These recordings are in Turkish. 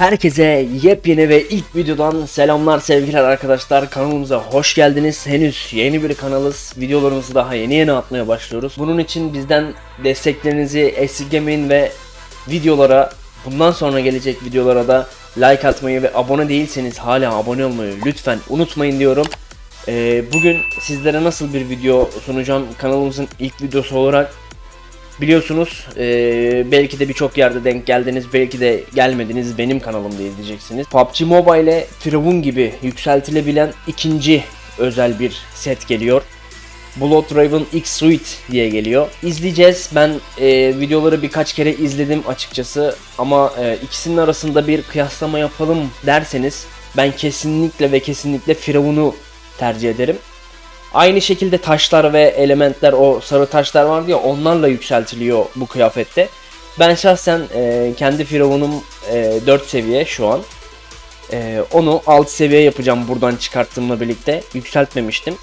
Herkese yepyeni ve ilk videodan selamlar sevgiler arkadaşlar kanalımıza hoş geldiniz. Henüz yeni bir kanalız. Videolarımızı daha yeni yeni atmaya başlıyoruz. Bunun için bizden desteklerinizi esirgemeyin ve videolara bundan sonra gelecek videolara da like atmayı ve abone değilseniz hala abone olmayı lütfen unutmayın diyorum. Ee, bugün sizlere nasıl bir video sunacağım kanalımızın ilk videosu olarak Biliyorsunuz eee, belki de birçok yerde denk geldiniz belki de gelmediniz benim kanalımda izleyeceksiniz. PUBG Mobile Firavun gibi yükseltilebilen ikinci özel bir set geliyor. Blood Raven X Suite diye geliyor. İzleyeceğiz. Ben eee, videoları birkaç kere izledim açıkçası ama eee, ikisinin arasında bir kıyaslama yapalım derseniz ben kesinlikle ve kesinlikle Firavun'u tercih ederim. Aynı şekilde taşlar ve elementler o sarı taşlar vardı ya onlarla yükseltiliyor bu kıyafette. Ben şahsen e, kendi firavunum e, 4 seviye şu an. E, onu 6 seviye yapacağım buradan çıkarttığımla birlikte. Yükseltmemiştim.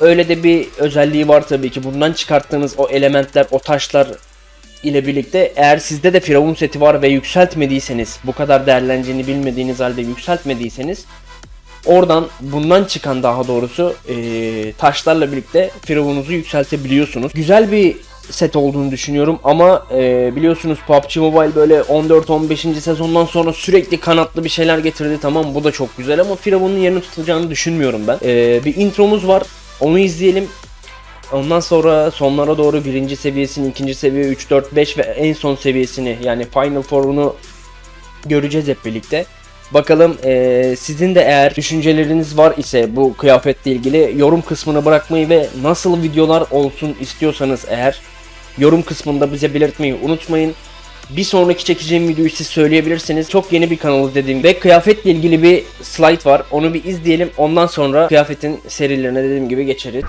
Öyle de bir özelliği var tabii ki. Bundan çıkarttığınız o elementler, o taşlar ile birlikte eğer sizde de firavun seti var ve yükseltmediyseniz, bu kadar değerleneceğini bilmediğiniz halde yükseltmediyseniz Oradan bundan çıkan daha doğrusu eee, taşlarla birlikte firavununuzu yükseltebiliyorsunuz. Güzel bir set olduğunu düşünüyorum ama eee, biliyorsunuz PUBG Mobile böyle 14-15. sezondan sonra sürekli kanatlı bir şeyler getirdi tamam bu da çok güzel ama firavunun yerini tutacağını düşünmüyorum ben. Eee, bir intromuz var onu izleyelim. Ondan sonra sonlara doğru birinci seviyesini, ikinci seviye 3, 4, 5 ve en son seviyesini yani Final Four'unu göreceğiz hep birlikte. Bakalım eee, sizin de eğer düşünceleriniz var ise bu kıyafetle ilgili yorum kısmına bırakmayı ve nasıl videolar olsun istiyorsanız eğer yorum kısmında bize belirtmeyi unutmayın. Bir sonraki çekeceğim videoyu siz söyleyebilirsiniz. Çok yeni bir kanalız dediğim ve kıyafetle ilgili bir slide var. Onu bir izleyelim. Ondan sonra kıyafetin serilerine dediğim gibi geçeriz.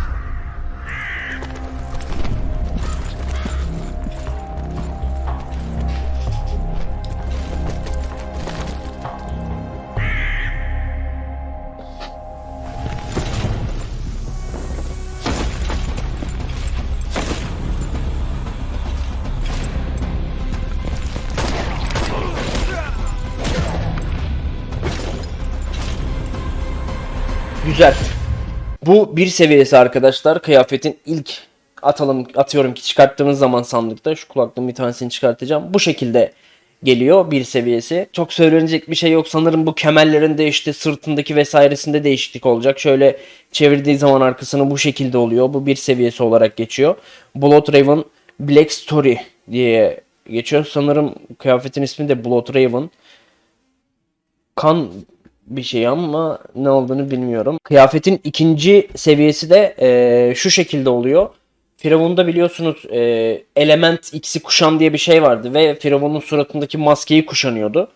Güzel. Bu bir seviyesi arkadaşlar. Kıyafetin ilk atalım atıyorum ki çıkarttığımız zaman sandıkta şu kulaklığın bir tanesini çıkartacağım. Bu şekilde geliyor bir seviyesi. Çok söylenecek bir şey yok. Sanırım bu kemerlerinde işte sırtındaki vesairesinde değişiklik olacak. Şöyle çevirdiği zaman arkasını bu şekilde oluyor. Bu bir seviyesi olarak geçiyor. Blood Raven Black Story diye geçiyor. Sanırım kıyafetin ismi de Blood Raven. Kan bir şey ama ne olduğunu bilmiyorum. Kıyafetin ikinci seviyesi de eee, şu şekilde oluyor. Firavun'da biliyorsunuz eee, element X'i kuşan diye bir şey vardı ve Firavun'un suratındaki maskeyi kuşanıyordu.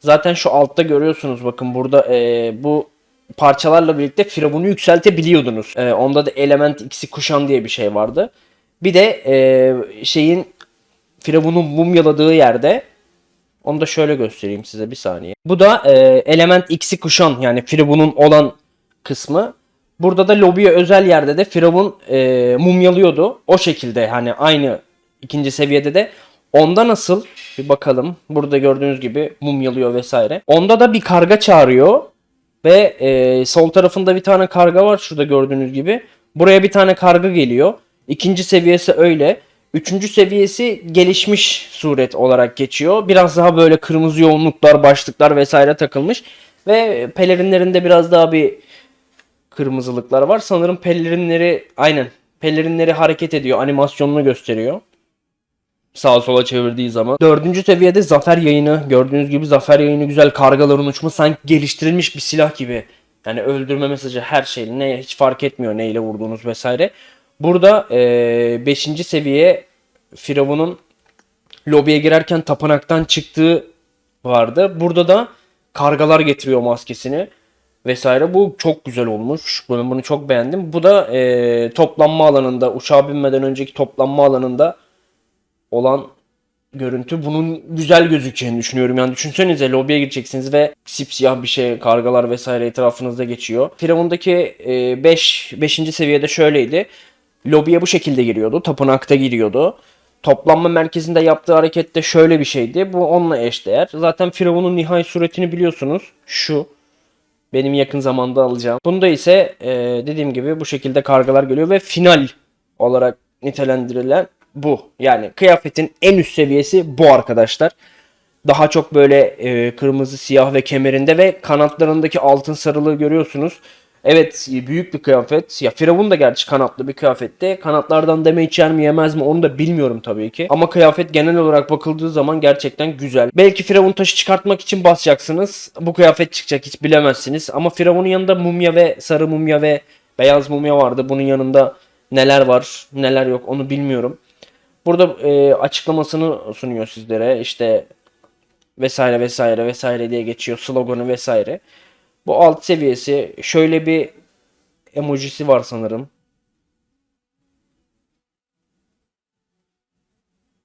Zaten şu altta görüyorsunuz bakın burada eee, bu parçalarla birlikte Firavun'u yükseltebiliyordunuz. Eee, onda da element X'i kuşan diye bir şey vardı. Bir de eee, şeyin Firavun'un mumyaladığı yerde onu da şöyle göstereyim size bir saniye. Bu da e, element X'i kuşan yani Firavun'un olan kısmı. Burada da lobiye özel yerde de Firavun e, mumyalıyordu. O şekilde hani aynı ikinci seviyede de. Onda nasıl? Bir bakalım. Burada gördüğünüz gibi mumyalıyor vesaire. Onda da bir karga çağırıyor. Ve e, sol tarafında bir tane karga var şurada gördüğünüz gibi. Buraya bir tane karga geliyor. İkinci seviyesi öyle. Üçüncü seviyesi gelişmiş suret olarak geçiyor. Biraz daha böyle kırmızı yoğunluklar, başlıklar vesaire takılmış. Ve pelerinlerinde biraz daha bir kırmızılıklar var. Sanırım pelerinleri aynen pelerinleri hareket ediyor. Animasyonunu gösteriyor. Sağa sola çevirdiği zaman. Dördüncü seviyede zafer yayını. Gördüğünüz gibi zafer yayını güzel. Kargaların uçma sanki geliştirilmiş bir silah gibi. Yani öldürme mesajı her şey. Ne hiç fark etmiyor neyle vurduğunuz vesaire. Burada 5. seviye Firavun'un lobiye girerken tapınaktan çıktığı vardı. Burada da kargalar getiriyor maskesini vesaire. Bu çok güzel olmuş. Ben bunu çok beğendim. Bu da e, toplanma alanında, uçağa binmeden önceki toplanma alanında olan görüntü. Bunun güzel gözükeceğini düşünüyorum. Yani düşünsenize lobiye gireceksiniz ve sipsiyah bir şey, kargalar vesaire etrafınızda geçiyor. Firavun'daki 5 5. seviyede şöyleydi. Lobiye bu şekilde giriyordu. Tapınakta giriyordu. Toplanma merkezinde yaptığı hareket de şöyle bir şeydi. Bu onunla eşdeğer. Zaten Firavun'un nihai suretini biliyorsunuz. Şu. Benim yakın zamanda alacağım. Bunda ise e, dediğim gibi bu şekilde kargalar geliyor ve final olarak nitelendirilen bu. Yani kıyafetin en üst seviyesi bu arkadaşlar. Daha çok böyle e, kırmızı, siyah ve kemerinde ve kanatlarındaki altın sarılığı görüyorsunuz. Evet büyük bir kıyafet. Ya Firavun da gerçi kanatlı bir kıyafette. Kanatlardan deme içer mi yemez mi onu da bilmiyorum tabii ki. Ama kıyafet genel olarak bakıldığı zaman gerçekten güzel. Belki Firavun taşı çıkartmak için basacaksınız. Bu kıyafet çıkacak hiç bilemezsiniz. Ama Firavun'un yanında mumya ve sarı mumya ve beyaz mumya vardı. Bunun yanında neler var neler yok onu bilmiyorum. Burada e, açıklamasını sunuyor sizlere. İşte vesaire vesaire vesaire diye geçiyor sloganı vesaire. Bu alt seviyesi şöyle bir emojisi var sanırım.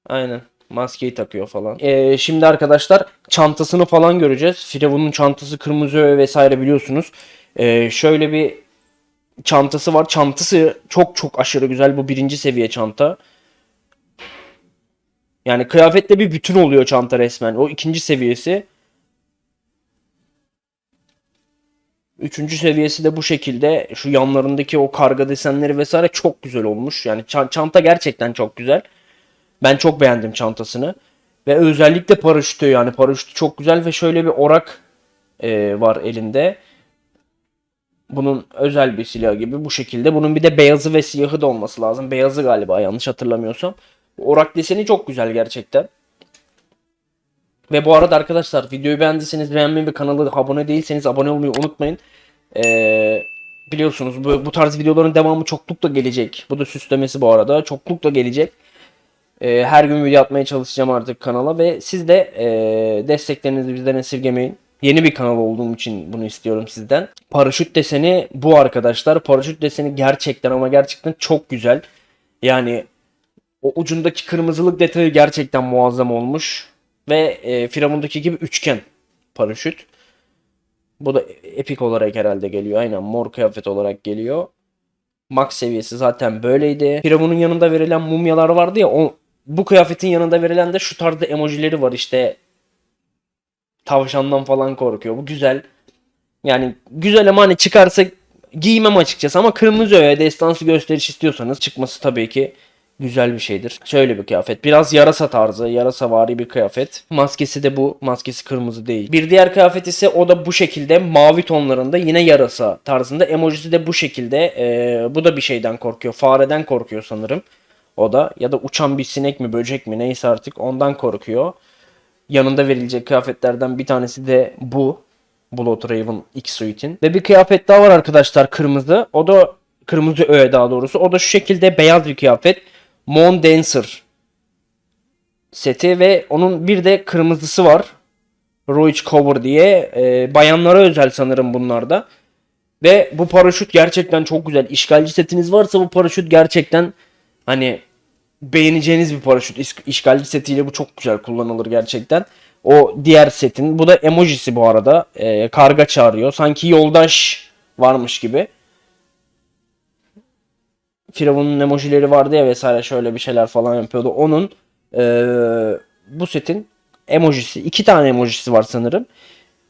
Aynen. Maskeyi takıyor falan. Ee, şimdi arkadaşlar çantasını falan göreceğiz. Firavun'un çantası kırmızı vesaire biliyorsunuz. Ee, şöyle bir çantası var. Çantası çok çok aşırı güzel. Bu birinci seviye çanta. Yani kıyafetle bir bütün oluyor çanta resmen. O ikinci seviyesi. Üçüncü seviyesi de bu şekilde. Şu yanlarındaki o karga desenleri vesaire çok güzel olmuş. Yani ça- çanta gerçekten çok güzel. Ben çok beğendim çantasını. Ve özellikle paraşütü yani paraşütü çok güzel ve şöyle bir orak e, var elinde. Bunun özel bir silah gibi bu şekilde. Bunun bir de beyazı ve siyahı da olması lazım. Beyazı galiba yanlış hatırlamıyorsam. Orak deseni çok güzel gerçekten. Ve bu arada arkadaşlar videoyu beğendiyseniz beğenmeyi ve kanala abone değilseniz abone olmayı unutmayın. Ee, biliyorsunuz bu, bu tarz videoların devamı çoklukla gelecek. Bu da süslemesi bu arada. Çoklukla gelecek. Ee, her gün video atmaya çalışacağım artık kanala ve siz de ee, desteklerinizi bizden esirgemeyin. Yeni bir kanal olduğum için bunu istiyorum sizden. Paraşüt deseni bu arkadaşlar. Paraşüt deseni gerçekten ama gerçekten çok güzel. Yani o ucundaki kırmızılık detayı gerçekten muazzam olmuş. Ve e, Firavun'daki gibi üçgen paraşüt. Bu da epik olarak herhalde geliyor. Aynen mor kıyafet olarak geliyor. Max seviyesi zaten böyleydi. Firavun'un yanında verilen mumyalar vardı ya. O, bu kıyafetin yanında verilen de şu tarzda emojileri var işte. Tavşandan falan korkuyor. Bu güzel. Yani güzel ama hani çıkarsa giymem açıkçası ama kırmızı öğe destansı gösteriş istiyorsanız çıkması tabii ki güzel bir şeydir. Şöyle bir kıyafet. Biraz yarasa tarzı, yarasa vari bir kıyafet. Maskesi de bu. Maskesi kırmızı değil. Bir diğer kıyafet ise o da bu şekilde mavi tonlarında yine yarasa tarzında. Emojisi de bu şekilde. Ee, bu da bir şeyden korkuyor. Fareden korkuyor sanırım. O da ya da uçan bir sinek mi böcek mi neyse artık ondan korkuyor. Yanında verilecek kıyafetlerden bir tanesi de bu. Blood Raven X Suite'in. Ve bir kıyafet daha var arkadaşlar kırmızı. O da kırmızı öğe daha doğrusu. O da şu şekilde beyaz bir kıyafet. Mon Dancer seti ve onun bir de kırmızısı var. Roach Cover diye. E, bayanlara özel sanırım bunlarda. Ve bu paraşüt gerçekten çok güzel. İşgalci setiniz varsa bu paraşüt gerçekten hani beğeneceğiniz bir paraşüt. İş- İşgalci setiyle bu çok güzel kullanılır gerçekten. O diğer setin. Bu da emojisi bu arada. E, karga çağırıyor. Sanki yoldaş varmış gibi. Firavun'un emojileri vardı ya vesaire şöyle bir şeyler falan yapıyordu. Onun eee, bu setin emojisi iki tane emojisi var sanırım.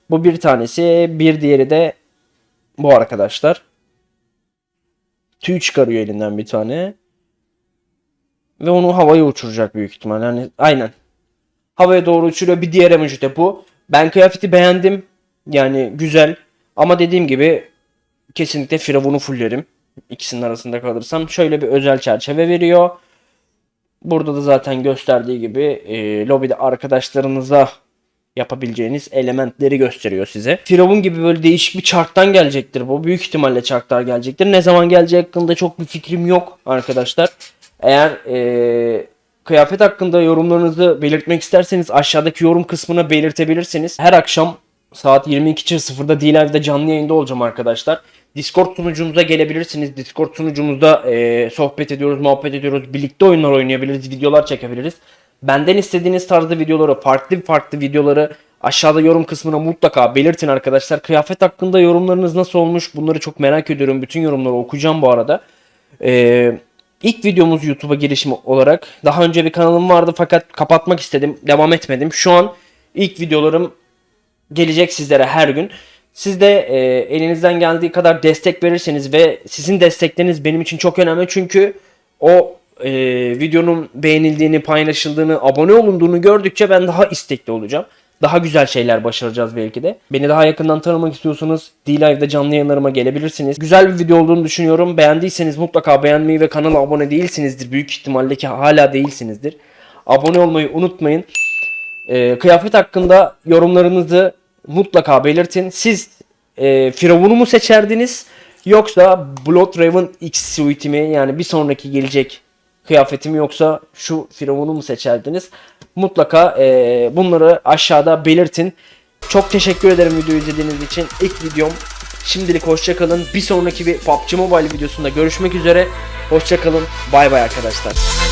Bu bir tanesi bir diğeri de bu arkadaşlar. Tüy çıkarıyor elinden bir tane. Ve onu havaya uçuracak büyük ihtimal. Yani aynen. Havaya doğru uçuruyor. Bir diğer emoji de bu. Ben kıyafeti beğendim. Yani güzel. Ama dediğim gibi kesinlikle Firavun'u fullerim ikisinin arasında kalırsam şöyle bir özel çerçeve veriyor. Burada da zaten gösterdiği gibi e, lobide arkadaşlarınıza yapabileceğiniz elementleri gösteriyor size. Firavun gibi böyle değişik bir çarktan gelecektir bu. Büyük ihtimalle çarklar gelecektir. Ne zaman geleceği hakkında çok bir fikrim yok arkadaşlar. Eğer e, kıyafet hakkında yorumlarınızı belirtmek isterseniz aşağıdaki yorum kısmına belirtebilirsiniz. Her akşam saat 22.00'da D-Live'da canlı yayında olacağım arkadaşlar. Discord sunucumuza gelebilirsiniz. Discord sunucumuzda e, sohbet ediyoruz, muhabbet ediyoruz. Birlikte oyunlar oynayabiliriz, videolar çekebiliriz. Benden istediğiniz tarzda videoları, farklı farklı videoları aşağıda yorum kısmına mutlaka belirtin arkadaşlar. Kıyafet hakkında yorumlarınız nasıl olmuş? Bunları çok merak ediyorum. Bütün yorumları okuyacağım bu arada. E, İlk videomuz YouTube'a girişimi olarak. Daha önce bir kanalım vardı fakat kapatmak istedim. Devam etmedim. Şu an ilk videolarım gelecek sizlere her gün. Siz de e, elinizden geldiği kadar destek verirseniz ve sizin destekleriniz benim için çok önemli. Çünkü o e, videonun beğenildiğini, paylaşıldığını, abone olunduğunu gördükçe ben daha istekli olacağım. Daha güzel şeyler başaracağız belki de. Beni daha yakından tanımak istiyorsanız D-Live'da canlı yayınlarıma gelebilirsiniz. Güzel bir video olduğunu düşünüyorum. Beğendiyseniz mutlaka beğenmeyi ve kanala abone değilsinizdir. Büyük ihtimalle ki hala değilsinizdir. Abone olmayı unutmayın. Ee, kıyafet hakkında yorumlarınızı mutlaka belirtin. Siz e, Firavun'u mu seçerdiniz yoksa Blood Raven X suite'imi yani bir sonraki gelecek kıyafetimi yoksa şu Firavun'u mu seçerdiniz? Mutlaka e, bunları aşağıda belirtin. Çok teşekkür ederim videoyu izlediğiniz için. İlk videom. Şimdilik hoşçakalın. Bir sonraki bir PUBG Mobile videosunda görüşmek üzere. Hoşçakalın. Bay bay arkadaşlar.